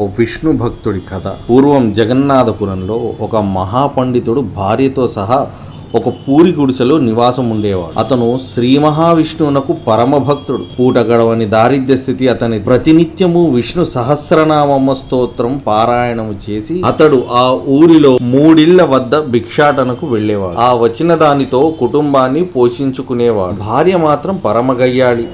ఓ విష్ణు భక్తుడి కథ. పూర్వం జగన్నాథపురంలో ఒక మహాపండితుడు భార్యతో సహా ఒక పూరి గుడిసెలో నివాసం ఉండేవాడు. అతను శ్రీ మహావిష్ణువునకు పరమ భక్తుడు. పూట గడవని దారిద్ర్య స్థితి అతని ప్రతినిత్యము విష్ణు సహస్రనామమ్మ స్తోత్రం పారాయణము చేసి అతడు ఆ ఊరిలో మూడిళ్ళ వద్ద భిక్షాటనకు వెళ్ళేవాడు. ఆ వచ్చిన దానితో కుటుంబాన్ని పోషించుకునేవాడు. భార్య మాత్రం పరమగయ్యాళి.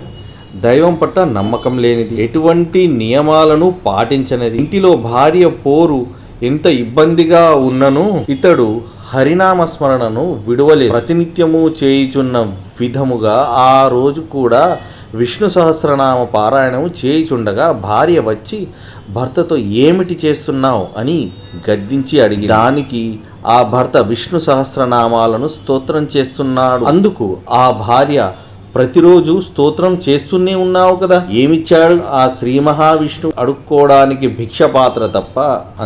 దైవం పట్ల నమ్మకం లేనిది. ఎటువంటి నియమాలను పాటించనిది. ఇంటిలో భార్య పోరు ఎంత ఇబ్బందిగా ఉన్నను ఇతడు హరినామ స్మరణను విడువలేదు. ప్రతినిత్యము చేయుచున్న విధముగా ఆ రోజు కూడా విష్ణు సహస్రనామ పారాయణము చేయుచుండగా భార్య వచ్చి భర్తతో ఏమిటి చేస్తున్నావు? అని గద్దించి అడిగి దానికి ఆ భర్త విష్ణు సహస్రనామాలను స్తోత్రం చేస్తున్నాడు. అందుకు ఆ భార్య ప్రతిరోజు స్తోత్రం చేస్తూనే ఉన్నావు కదా? ఏమిచ్చాడు ఆ శ్రీ మహావిష్ణు అడుక్కోవడానికి భిక్ష పాత్ర తప్ప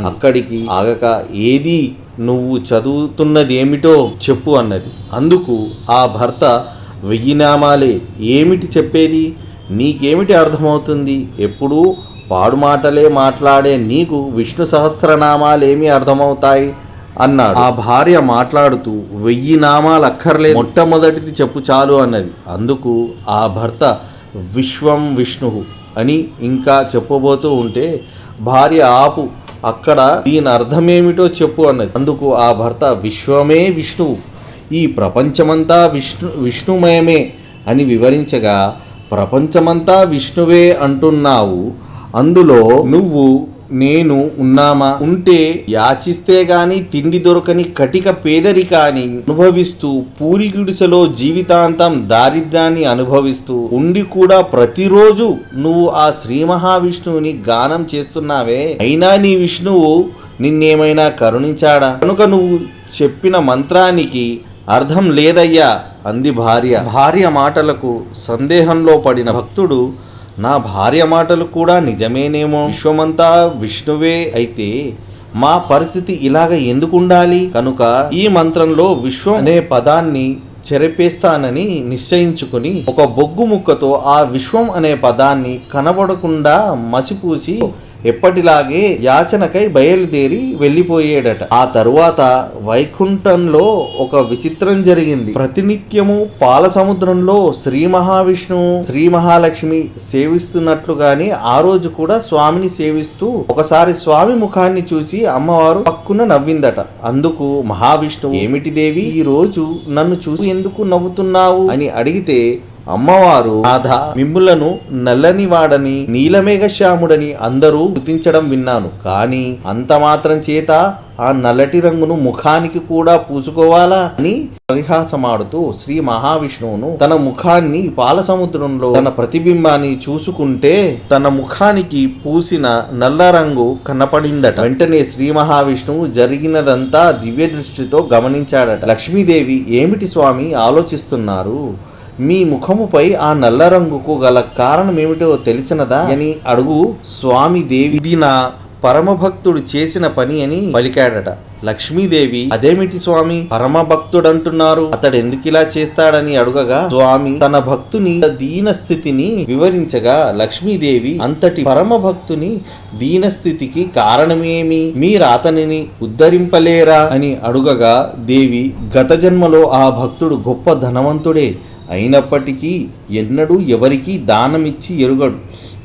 అక్కడికి ఆగక ఏది నువ్వు చదువుతున్నది ఏమిటో చెప్పు అన్నది. అందుకు ఆ భర్త వెయ్యి నామాలే ఏమిటి చెప్పేది? నీకేమిటి అర్థమవుతుంది? ఎప్పుడూ పాడు మాటలే మాట్లాడే నీకు విష్ణు సహస్రనామాలేమి అర్థమవుతాయి? అన్నాడు. ఆ భార్య మాట్లాడుతూ వెయ్యి నామాలు అక్కర్లేదు. మొట్టమొదటిది చెప్పు చాలు అన్నది. అందుకు ఆ భర్త విశ్వం విష్ణువు అని ఇంకా చెప్పబోతూ ఉంటే భార్య ఆపు అక్కడ దీని అర్థమేమిటో చెప్పు అన్నది. అందుకు ఆ భర్త విశ్వమే విష్ణువు ఈ ప్రపంచమంతా విష్ణు విష్ణుమయమే అని వివరించగా ప్రపంచమంతా విష్ణువే అంటున్నావు అందులో నువ్వు నేను ఉన్నామా? ఉంటే యాచిస్తే గాని తిండి దొరకని కటిక పేదరికాన్ని అనుభవిస్తూ పూరి గుడిసెలో జీవితాంతం దారిద్ర్యాన్ని అనుభవిస్తూ ఉండి కూడా ప్రతిరోజు నువ్వు ఆ శ్రీ మహావిష్ణువుని గానం చేస్తున్నావే? అయినా నీ విష్ణువు నిన్నేమైనా కరుణించాడా? కనుక నువ్వు చెప్పిన మంత్రానికి అర్థం లేదయ్యా అంది భార్య. భార్య మాటలకు సందేహంలో పడిన భక్తుడు నా భార్య మాటలు కూడా నిజమేనేమో? విశ్వమంతా విష్ణువే అయితే మా పరిస్థితి ఇలాగ ఎందుకు ఉండాలి కనుక ఈ మంత్రంలో విశ్వం అనే పదాన్ని చెరిపేస్తానని నిశ్చయించుకుని ఒక బొగ్గు ముక్కతో ఆ విశ్వం అనే పదాన్ని కనబడకుండా మసిపూసి ఎప్పటిలాగే యాచనకై బయలుదేరి వెళ్ళిపోయాడట. ఆ తరువాత వైకుంఠంలో ఒక విచిత్రం జరిగింది. ప్రతినిత్యము పాల సముద్రంలో శ్రీ మహావిష్ణువు శ్రీ మహాలక్ష్మి సేవిస్తున్నట్లుగానే ఆ రోజు కూడా స్వామిని సేవిస్తూ ఒకసారి స్వామి ముఖాన్ని చూసి అమ్మవారు పక్కున నవ్విందట. అందుకు మహావిష్ణువు ఏమిటి దేవి ఈ రోజు నన్ను చూసి ఎందుకు నవ్వుతున్నావు? అని అడిగితే అమ్మవారు రాధ మిమ్ములను నల్లని వాడని నీలమేఘశ్యాముడని అందరూ గుర్తించడం విన్నాను. కానీ అంత మాత్రం చేత ఆ నల్లటి రంగును ముఖానికి కూడా పూసుకోవాలా అని పరిహాసమాడుతూ శ్రీ మహావిష్ణువును తన ముఖాన్ని పాల సముద్రంలో తన ప్రతిబింబాన్ని చూసుకుంటే తన ముఖానికి పూసిన నల్ల రంగు కనపడిందట. వెంటనే శ్రీ మహావిష్ణువు జరిగినదంతా దివ్య దృష్టితో గమనించాడట. లక్ష్మీదేవి ఏమిటి స్వామి ఆలోచిస్తున్నారు? మీ ముఖముపై ఆ నల్ల రంగుకు గల కారణం ఏమిటో తెలిసినదా? అని అడుగు స్వామి దేవి. ఇది నా పరమభక్తుడు చేసిన పని అని పలికాడట. లక్ష్మీదేవి అదేమిటి స్వామి? పరమ భక్తుడంటున్నారు అతడు ఎందుకు ఇలా చేస్తాడని అడుగగా స్వామి తన భక్తుని దీన స్థితిని వివరించగా లక్ష్మీదేవి అంతటి పరమ భక్తుని దీన స్థితికి కారణమేమి? మీరు అతనిని ఉద్ధరింపలేరా? అని అడుగగా దేవి గత జన్మలో ఆ భక్తుడు గొప్ప ధనవంతుడే. అయినప్పటికీ ఎన్నడూ ఎవరికీ దానమిచ్చి ఎరుగడు.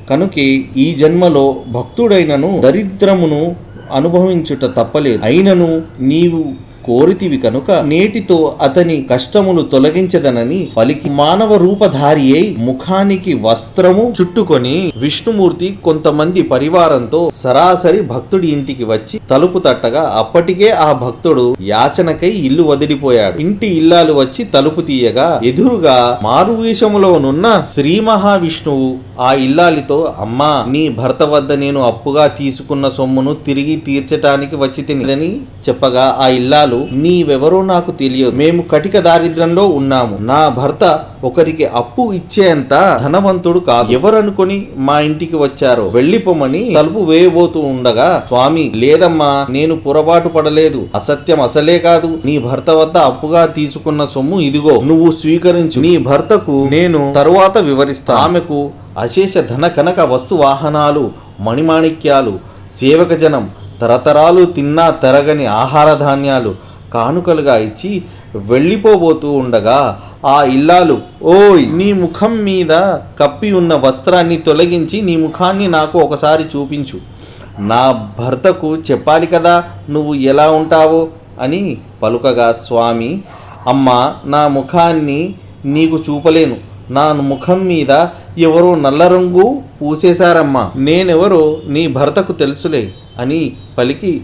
కనుకే ఈ జన్మలో భక్తుడైనను దరిద్రమును అనుభవించుట తప్పలేదు. అయినను నీవు కోరితివి కనుక నేటితో అతని కష్టములు తొలగించదనని పలికి మానవ రూపధారి అయి ముఖానికి వస్త్రము చుట్టుకొని విష్ణుమూర్తి కొంతమంది పరివారంతో సరాసరి భక్తుడి ఇంటికి వచ్చి తలుపు తట్టగా అప్పటికే ఆ భక్తుడు యాచనకై ఇల్లు వదిలిపోయాడు. ఇంటి ఇల్లాలు వచ్చి తలుపు తీయగా ఎదురుగా మారువేషములోనున్న శ్రీ మహావిష్ణువు ఆ ఇల్లాలితో అమ్మా నీ భర్త వద్ద నేను అప్పుగా తీసుకున్న సొమ్మును తిరిగి తీర్చటానికి వచ్చి తినదని చెప్పగా ఆ ఇల్లాలు నీవెవరో నాకు తెలియదు. మేము కటిక దారిద్ర్యంలో ఉన్నాము. నా భర్త ఒకరికి అప్పు ఇచ్చేంత ధనవంతుడు కాదు. ఎవరనుకొని మా ఇంటికి వచ్చారో వెళ్ళిపోమని తలుపు వేయబోతూ ఉండగా స్వామి లేదమ్మా నేను పొరపాటు పడలేదు. అసత్యం అసలే కాదు. నీ భర్త వద్ద అప్పుగా తీసుకున్న సొమ్ము ఇదిగో నువ్వు స్వీకరించు. నీ భర్తకు నేను తరువాత వివరిస్తా. ఆమెకు అశేష ధన కనక వస్తు వాహనాలు మణిమాణిక్యాలు సేవక జనం తరతరాలు తిన్నా తరగని ఆహార ధాన్యాలు కానుకలుగా ఇచ్చి వెళ్ళిపోబోతూ ఉండగా ఆ ఇల్లాలు ఓయ్ నీ ముఖం మీద కప్పి ఉన్న వస్త్రాన్ని తొలగించి నీ ముఖాన్ని నాకు ఒకసారి చూపించు. నా భర్తకు చెప్పాలి కదా నువ్వు ఎలా ఉంటావో అని పలుకగా స్వామి అమ్మ నా ముఖాన్ని నీకు చూపలేను. నా ముఖం మీద ఎవరో నల్ల రంగు పూసేశారమ్మా. నేనెవరో నీ భర్తకు తెలుసులే అని పలికి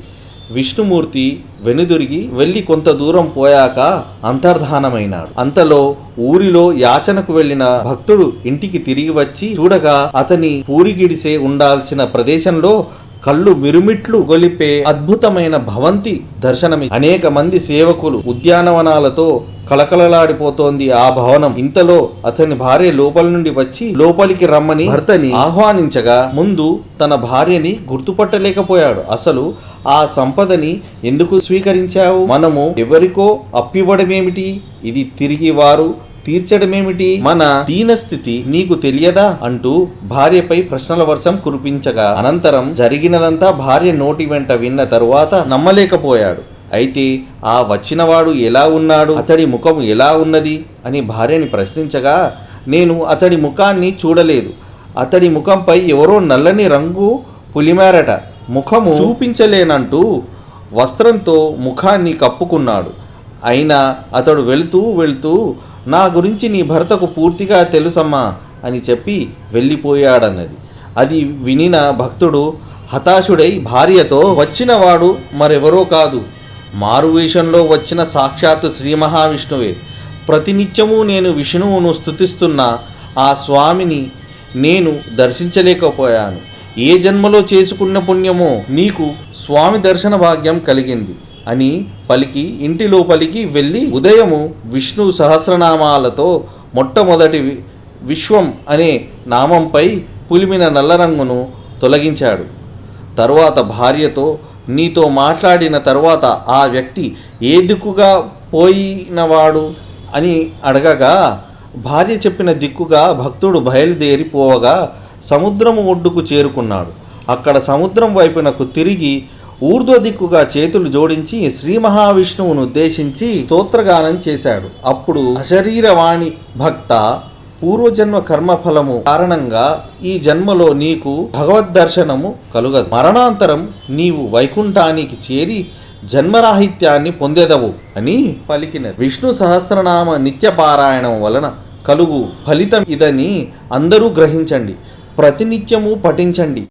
విష్ణుమూర్తి వెనుదిరిగి వెళ్ళి కొంత దూరం పోయాక అంతర్ధానమైనాడు. అంతలో ఊరిలో యాచనకు వెళ్ళిన భక్తుడు ఇంటికి తిరిగి వచ్చి చూడగా అతని పూరిగిడిసే ఉండాల్సిన ప్రదేశంలో కళ్ళు మిరుమిట్లు గొలిపే అద్భుతమైన భవంతి దర్శనమి. అనేక మంది సేవకులు ఉద్యానవనాలతో కళకళలాడిపోతోంది ఆ భవనం. ఇంతలో అతని భార్య లోపల నుండి వచ్చి లోపలికి రమ్మని భర్తని ఆహ్వానించగా ముందు తన భార్యని గుర్తుపట్టలేకపోయాడు. అసలు ఆ సంపదని ఎందుకు స్వీకరించావు? మనము ఎవరికో అప్పివ్వడమేమిటి? ఇది తిరిగి వారు తీర్చడమేమిటి? మన దీనస్థితి నీకు తెలియదా? అంటూ భార్యపై ప్రశ్నల వర్షం కురిపించగా అనంతరం జరిగినదంతా భార్య నోటి వెంట విన్న తరువాత నమ్మలేకపోయాడు. అయితే ఆ వచ్చినవాడు ఎలా ఉన్నాడు? అతడి ముఖం ఎలా ఉన్నది? అని భార్యని ప్రశ్నించగా నేను అతడి ముఖాన్ని చూడలేదు. అతడి ముఖంపై ఎవరో నల్లని రంగు పులిమారట. ముఖము చూపించలేనంటూ వస్త్రంతో ముఖాన్ని కప్పుకున్నాడు. అయినా అతడు వెళుతూ వెళుతూ నా గురించి నీ భర్తకు పూర్తిగా తెలుసమ్మా అని చెప్పి వెళ్ళిపోయాడన్నది. అది వినిన భక్తుడు హతాశుడై భార్యతో వచ్చినవాడు మరెవరో కాదు. మారువేషంలో వచ్చిన సాక్షాత్తు శ్రీ మహావిష్ణువే. ప్రతినిత్యము నేను విష్ణువును స్తుతిస్తున్న. ఆ స్వామిని నేను దర్శించలేకపోయాను. ఏ జన్మలో చేసుకున్న పుణ్యమో నీకు స్వామి దర్శన భాగ్యం కలిగింది. అని పలికి ఇంటి లోపలికి వెళ్ళి ఉదయము విష్ణు సహస్రనామాలతో మొట్టమొదటి విశ్వం అనే నామంపై పులిమిన నల్ల రంగును తొలగించాడు. తరువాత భార్యతో నీతో మాట్లాడిన తర్వాత ఆ వ్యక్తి ఏ దిక్కుగా పోయినవాడు అని అడగగా భార్య చెప్పిన దిక్కుగా భక్తుడు బయలుదేరిపోవగా సముద్రము ఒడ్డుకు చేరుకున్నాడు. అక్కడ సముద్రం వైపునకు తిరిగి ఊర్ధ్వ దిక్కుగా చేతులు జోడించి శ్రీ మహావిష్ణువును ఉద్దేశించి స్తోత్రగానం చేశాడు. అప్పుడు అశరీరవాణి భక్త పూర్వజన్మ కర్మఫలము కారణంగా ఈ జన్మలో నీకు భగవద్ దర్శనము కలుగదు. మరణాంతరం నీవు వైకుంఠానికి చేరి జన్మరాహిత్యాన్ని పొందెదవు అని పలికిన విష్ణు సహస్రనామ నిత్య పారాయణం వలన కలుగు ఫలితం ఇదని అందరూ గ్రహించండి. ప్రతినిత్యము పఠించండి.